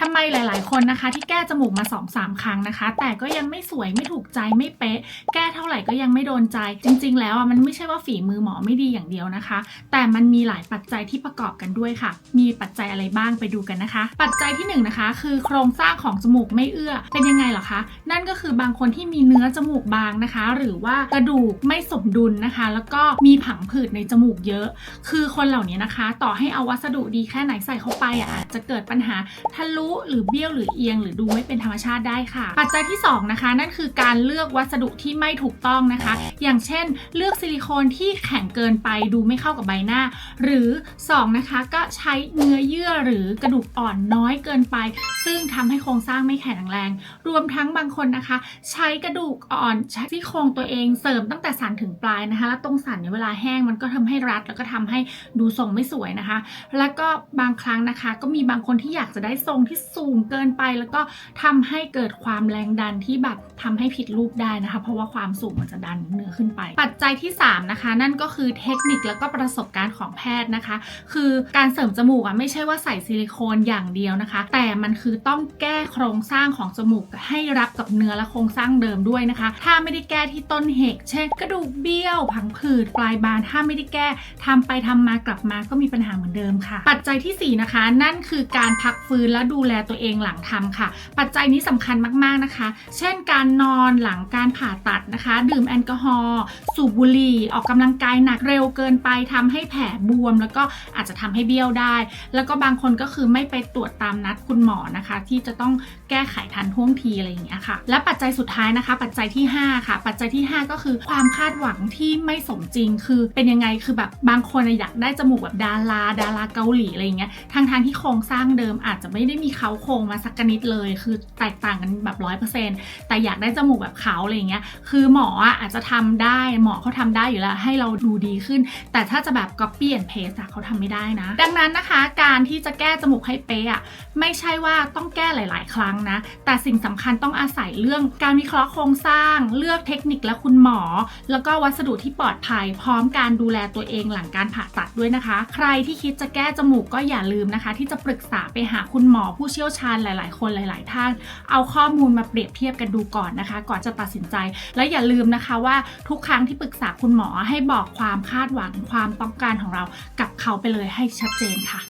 ทำไมหลาย ๆ คนนะคะ ที่แก้จมูกมา2-3ครั้งนะคะ แต่ก็ยังไม่สวยไม่ถูกใจไม่เป๊ะ แก้เท่าไหร่ก็ยังไม่โดนใจ จริง ๆ แล้วอะมันไม่ใช่ว่าฝีมือหมอไม่ดีอย่างเดียวนะคะ แต่มันมีหลายปัจจัยที่ประกอบกันด้วยค่ะ มีปัจจัยอะไรบ้างไปดูกันนะคะ ปัจจัยที่หนึ่งนะคะ คือโครงสร้างของจมูกไม่เอื้อ เป็นยังไงเหรอคะ นั่นก็คือบางคนที่มีเนื้อจมูกบางนะคะ หรือว่ากระดูกไม่สมดุลนะคะ แล้วก็มีผังผืดในจมูกเยอะ คือคนเหล่านี้นะคะ ต่อให้เอาวัสดุดีแค่ไหนใส่เข้าไปอะอาจจะเกิดปัญหาทะลุหรือเบี้ยวหรือเอียง หรือดูไม่เป็นธรรมชาติได้ค่ะ ปัจจัยที่สองนะคะ นั่นคือการเลือกวัสดุที่ไม่ถูกต้องนะคะ อย่างเช่น เลือกซิลิโคนที่แข็งเกินไปดูไม่เข้ากับใบหน้า หรือสองนะคะ ก็ใช้เนื้อเยื่อหรือกระดูกอ่อนน้อยเกินไป ซึ่งทำให้โครงสร้างไม่แข็งแรง รวมทั้งบางคนนะคะ ใช้กระดูกอ่อนใช้ที่โครงตัวเองเสริมตั้งแต่สันถึงปลายนะคะแล้วตรงสันเนี่ยเวลาแห้งมันก็ทำให้รัดแล้วก็ทำให้ดูทรงไม่สวยนะคะ แล้วก็บางครั้งนะคะ ก็มีบางคนที่อยากจะได้ทรงที่สูงเกินไป แล้วก็ทำให้เกิดความแรงดันที่แบบทำให้ผิดรูปได้นะคะ เพราะว่าความสูงมันจะดันเนื้อขึ้นไป ปัจจัยที่สามนะคะ นั่นก็คือเทคนิคแล้วก็ประสบการณ์ของแพทย์นะคะ คือการเสริมจมูกอะไม่ใช่ว่าใส่ซิลิโคนอย่างเดียวนะคะ แต่มันคือต้องแก้โครงสร้างของจมูกให้รับกับเนื้อและโครงสร้างเดิมด้วยนะคะ ถ้าไม่ได้แก้ที่ต้นเหตุเช่นกระดูกเบี้ยวผังผืดปลายบาน ถ้าไม่ได้แก้ทำไปทำมากลับมาก็มีปัญหาเหมือนเดิมค่ะ ปัจจัยที่สี่นะคะ นั่นคือการพักฟื้นและดูแลตัวเองหลังทำค่ะ ปัจจัยนี้สำคัญมากๆนะคะ เช่นการนอนหลังการผ่าตัดนะคะ ดื่มแอลกอฮอล์สูบบุหรี่ออกกำลังกายหนักเร็วเกินไปทำให้แผลบวม แล้วก็อาจจะทำให้เบี้ยวได้ แล้วก็บางคนก็คือไม่ไปตรวจตามนัดคุณหมอนะคะ ที่จะต้องแก้ไขทันท่วงทีอะไรอย่างเงี้ยค่ะ และปัจจัยสุดท้ายนะคะ ปัจจัยที่ 5 ค่ะ ปัจจัยที่ 5 ก็คือความคาดหวังที่ไม่สมจริง คือเป็นยังไงคือแบบบางคนอยากได้จมูกแบบดาราดาราเกาหลีอะไรอย่างเงี้ยทางทางที่โครงสร้างเดิมอาจจะไม่ได้มีเขาโครงมาสักกนิดเลย คือแตกต่างกันแบบร้อยเปอร์เซ็นต์แต่อยากได้จมูกแบบเขาอะไรเงี้ยคือหมออาจจะทำได้หมอเขาทำได้อยู่แล้วให้เราดูดีขึ้น แต่ถ้าจะแบบ copy and paste อะเขาทำไม่ได้นะ ดังนั้นนะคะ การที่จะแก้จมูกให้เป๊ะอะไม่ใช่ว่าต้องแก้หลาย ๆ ครั้งนะ แต่สิ่งสำคัญต้องอาศัยเรื่องการวิเคราะห์โครงสร้าง เลือกเทคนิคและคุณหมอ แล้วก็วัสดุที่ปลอดภัย พร้อมการดูแลตัวเองหลังการผ่าตัดด้วยนะคะ ใครที่คิดจะแก้จมูกก็อย่าลืมนะคะ ที่จะปรึกษาไปหาคุณหมอผู้ผู้เชี่ยวชาญหลาย ๆ คนหลาย ๆ ท่าน เอาข้อมูลมาเปรียบเทียบกันดูก่อนนะคะ ก่อนจะตัดสินใจ และอย่าลืมนะคะว่าทุกครั้งที่ปรึกษาคุณหมอให้บอกความคาดหวังความต้องการของเรากับเขาไปเลยให้ชัดเจนค่ะ